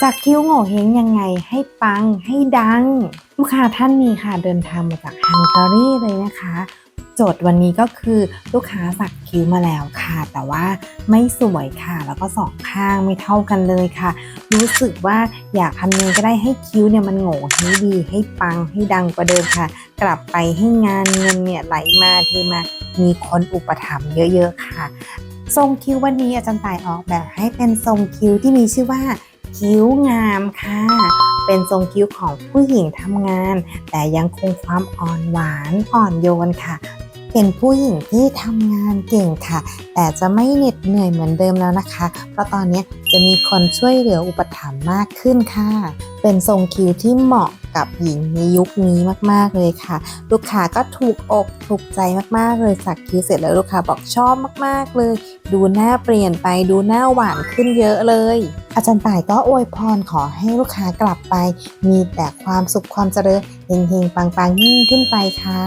สักคิ้วโง่เฮงยังไงให้ปังให้ดัง ลูกค้าท่านนี้ค่ะเดินทางมาจากฮังการีเลยนะคะ โจทย์วันนี้ก็คือลูกค้าสักคิ้วมาแล้วค่ะ แต่ว่าไม่สวยค่ะ แล้วก็สองข้างไม่เท่ากันเลยค่ะ รู้สึกว่าอยากทำยังไงก็ได้ให้คิ้วเนี่ยมันโง่ให้ดี ให้ปังให้ดังกว่าเดิมค่ะ กลับไปให้งานเงินเนี่ยไหลมาเทมามีคนอุปถัมภ์เยอะ ๆ ค่ะ ทรงคิ้ววันนี้อาจารย์ต่ายออกแบบให้เป็นทรงคิ้วที่มีชื่อว่า คิ้วงามค่ะ เป็นทรงคิ้วของผู้หญิงทำงาน แต่ยังคงความอ่อนหวานอ่อนโยนค่ะ เป็นผู้หญิงที่ทำงานเก่งค่ะ แต่จะไม่เหน็ดเหนื่อยเหมือนเดิมแล้วนะคะ เพราะตอนนี้จะมีคนช่วยเหลืออุปถัมภ์มากขึ้นค่ะ เป็นทรงคิ้วที่เหมาะกับหญิงในยุคนี้มาก ๆ เลยค่ะ ลูกค้าก็ถูกอกถูกใจมาก ๆ เลยสักคิ้วเสร็จแล้วลูกค้าบอกชอบมาก ๆ เลย ดูหน้าเปลี่ยนไปดูหน้าหวานขึ้นเยอะเลย อาจารย์ต่ายก็อวยพรขอให้ลูกค้ากลับไป มีแต่ความสุขความเจริญเฮงๆปังๆยิ่งขึ้นไปค่ะ